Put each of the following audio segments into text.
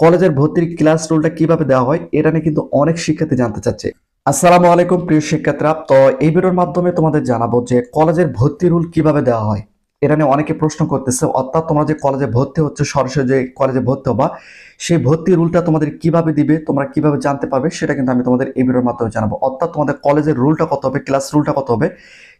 কলেজের ভর্তির ক্লাস রুলটা কীভাবে দেওয়া হয়, এটা নিয়ে কিন্তু অনেক শিক্ষার্থী জানতে চাচ্ছে। আসসালামু আলাইকুম, প্রিয় শিক্ষার্থীরা। তো এই ভিডিওর মাধ্যমে তোমাদের জানাব যে কলেজের ভর্তি রুল কীভাবে দেওয়া হয়। এটা নিয়ে অনেকে প্রশ্ন করতেছে, অর্থাৎ তোমরা যে কলেজে ভর্তি হচ্ছে, সরাসরি যে কলেজে ভর্তি হবা, সেই ভর্তি রুলটা তোমাদের কীভাবে দিবে, তোমরা কীভাবে জানতে পারবে, সেটা কিন্তু আমি তোমাদের এই ভিডিওর মাধ্যমে জানাব। অর্থাৎ তোমাদের কলেজের রুলটা কত হবে ক্লাস রুলটা কত হবে,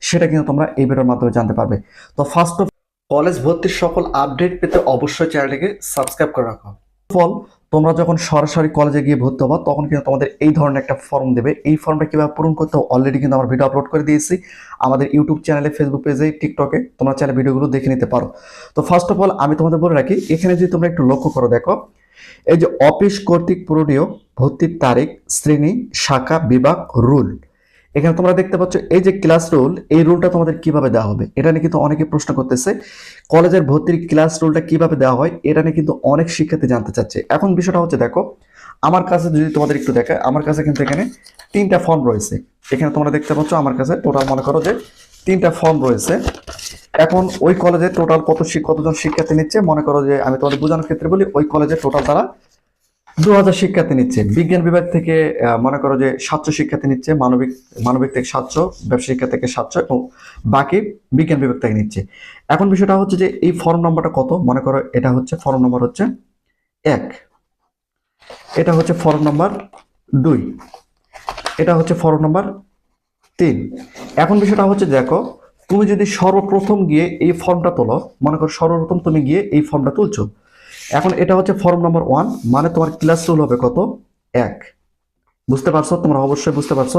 সেটা কিন্তু তোমরা এই ভিডিওর মাধ্যমে জানতে পারবে। তো ফার্স্ট অফ কলেজ ভর্তির সকল আপডেট পেতে অবশ্যই চ্যানেলটিকে সাবস্ক্রাইব করে রাখো। ফল তোমরা যখন সরাসরি কলেজে গিয়ে ভর্তি হবা, তখন কিন্তু তোমাদের এই ধরনের একটা ফর্ম দেবে। এই ফর্মটা কীভাবে পূরণ করতে অলরেডি কিন্তু আমার ভিডিও আপলোড করে দিয়েছি। আমাদের ইউটিউব চ্যানেলে ফেসবুক পেজে টিকটকে তোমরা চাইলে ভিডিওগুলো দেখে নিতে পারো। তো ফার্স্ট অফ অল আমি তোমাদের বলে রাখি, এখানে যদি তোমরা একটু লক্ষ্য করো, দেখো, এই যে অফিস কর্তৃক পূরণীয় ভর্তির তারিখ, শ্রেণি, শাখা, বিভাগ, রুল। এখানে তোমরা দেখতে পাচ্ছ, এই যে ক্লাস রুল এই রুলটা তোমাদের কীভাবে দেওয়া হবে? এটা নিয়ে কিন্তু অনেকে প্রশ্ন করতেছে, কলেজের ভর্তির ক্লাস রুলটা কীভাবে দেওয়া হয়? এটা নিয়ে কিন্তু অনেক শিক্ষার্থী জানতে চাচ্ছে। এখন বিষয়টা হচ্ছে, দেখো, আমার কাছে যদি তোমাদের একটু দেখায়, আমার কাছে কিন্তু এখানে তিনটা ফর্ম রয়েছে। এখানে তোমরা দেখতে পাচ্ছ, আমার কাছে টোটাল মনে করো যে তিনটা ফর্ম রয়েছে। এখন ওই কলেজে টোটাল কত কতজন শিক্ষার্থী নিচ্ছে? মনে করো যে, আমি তোমাদের বোঝানোর ক্ষেত্রে বলি, ওই কলেজে টোটাল তারা দু হাজার শিক্ষার্থী নিচ্ছে। বিজ্ঞান বিভাগ থেকে মনে করো যে সাতশো শিক্ষার্থী নিচ্ছে, মানবিক মানবিক থেকে সাতশো, ব্যবসা শিক্ষা থেকে সাতশো এবং বাকি বিজ্ঞান বিভাগ থেকে নিচ্ছে। এখন বিষয়টা হচ্ছে যে এই ফর্ম নম্বরটা কত? মনে করো এটা হচ্ছে ফর্ম নম্বর হচ্ছে এক। এটা হচ্ছে ফর্ম নম্বর দুই। এটা হচ্ছে ফর্ম নম্বর তিন। এখন বিষয়টা হচ্ছে দেখো, তুমি যদি সর্বপ্রথম গিয়ে এই ফর্মটা তোলো, মনে করো সর্বপ্রথম তুমি গিয়ে এই ফর্মটা তুলছো এখন এটা হচ্ছে ফর্ম নাম্বার ওয়ান মানে তোমার ক্লাস রুল হবে কত? এক। বুঝতে পারছ? তোমরা অবশ্যই বুঝতে পারছ।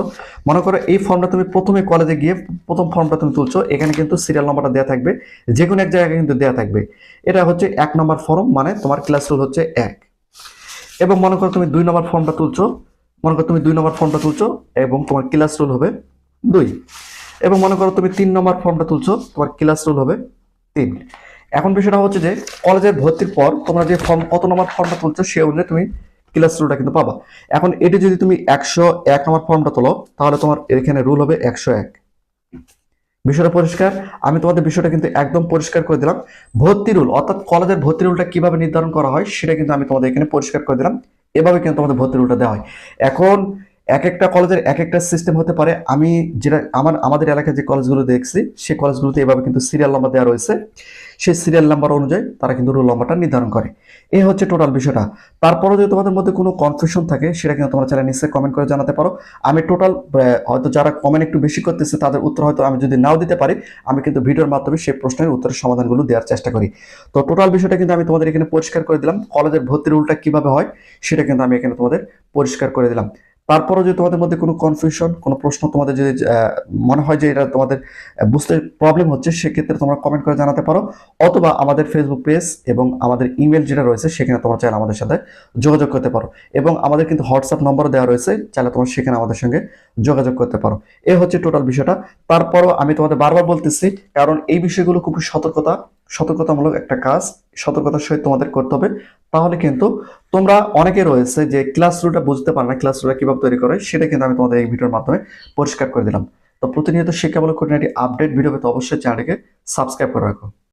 মনে করো এই ফর্মটা তুমি প্রথমে কলেজে গিয়ে প্রথম ফর্মটা তুমি তুলছো, এখানে কিন্তু সিরিয়াল নাম্বারটা দেওয়া থাকবে যে কোনো এক জায়গায় কিন্তু দেওয়া থাকবে। এটা হচ্ছে এক নম্বর ফর্ম মানে তোমার ক্লাস রুল হচ্ছে এক। এবং মনে করো তুমি দুই নম্বর ফর্মটা তুলছো, মনে করো তুমি দুই নম্বর ফর্মটা তুলছো, এবং তোমার ক্লাস রুল হবে দুই। এবং মনে করো তুমি তিন নম্বর ফর্মটা তুলছো, তোমার ক্লাস রুল হবে তিন। এখন বিষয়টা হচ্ছে যে কলেজের ভর্তির পর তোমরা যে ফর্ম কত নম্বর ফর্মটা তুলছো সে অনুযায়ী তুমি ক্লাস রুলটা কিন্তু পাবা। এখন এটি যদি তুমি একশো এক নম্বর ফর্মটা তোলো, তাহলে তোমার এখানে রুল হবে একশো এক। বিষয়টা পরিষ্কার? আমি তোমাদের বিষয়টা কিন্তু একদম পরিষ্কার করে দিলাম। ভর্তি রুল অর্থাৎ কলেজের ভর্তি রুলটা কীভাবে নির্ধারণ করা হয়, সেটা কিন্তু আমি তোমাদের এখানে পরিষ্কার করে দিলাম। এভাবে কিন্তু তোমাদের ভর্তি রুলটা দেওয়া হয়। এখন এক একটা কলেজের এক একটা সিস্টেম হতে পারে। আমি যেটা, আমার, আমাদের এলাকায় যে কলেজগুলো দেখছি সেই কলেজগুলোতে এভাবে কিন্তু সিরিয়াল নাম্বার দেওয়া রয়েছে। সেই সিরিয়াল নাম্বার অনুযায়ী তারা কিন্তু রোল নাম্বারটা নির্ধারণ করে। এই হচ্ছে টোটাল বিষয়টা। তারপরে যদি তোমাদের মধ্যে কোনো কনফিউশন থাকে, সেটা কিন্তু তোমরা চ্যানেল নিশ্চয়ই কমেন্ট করে জানাতে পারো। আমি টোটাল হয়তো যারা কমেন্ট একটু বেশি করতেছে, তাদের উত্তর হয়তো আমি যদি নাও দিতে পারি, আমি কিন্তু ভিডিওর মাধ্যমে সেই প্রশ্নের উত্তরের সমাধানগুলো দেওয়ার চেষ্টা করি। তো টোটাল বিষয়টা কিন্তু আমি তোমাদের এখানে পরিষ্কার করে দিলাম। কলেজের ভর্তি রুলটা কীভাবে হয়, সেটা কিন্তু আমি এখানে তোমাদের পরিষ্কার করে দিলাম। তারপরও যদি তোমাদের মধ্যে কোনো কনফিউশন কোনো প্রশ্ন তোমাদের যদি মনে হয় যে এটা তোমাদের বুঝতে প্রবলেম হচ্ছে, সেক্ষেত্রে তোমরা কমেন্ট করে জানাতে পারো। অথবা আমাদের ফেসবুক পেজ এবং আমাদের ইমেল যেটা রয়েছে, সেখানে তোমরা চাইলে আমাদের সাথে যোগাযোগ করতে পারো। এবং আমাদের কিন্তু হোয়াটসঅ্যাপ নম্বর দেওয়া রয়েছে, চাইলে তোমরা সেখানে আমাদের সঙ্গে যোগাযোগ করতে পারো। এ হচ্ছে টোটাল বিষয়টা। তারপরও আমি তোমাদের বারবার বলতেছি, কারণ এই বিষয়গুলো খুব সতর্কতা, সতর্কতামূলক একটা কাজ। সতর্কতার সহিত তোমাদের করতে হবে। তাহলে কিন্তু তোমরা অনেকে রয়েছে যে ক্লাস রুটা বুঝতে পারে না ক্লাস রুটা কীভাবে তৈরি করে, সেটা কিন্তু আমি তোমাদের এই ভিডিওর মাধ্যমে পরিষ্কার করে দিলাম। তো প্রতিনিয়ত শিক্ষামূলক খুঁটিনাটি আপডেট ভিডিও পেতে অবশ্যই চ্যানেলকে সাবস্ক্রাইব করে রাখো।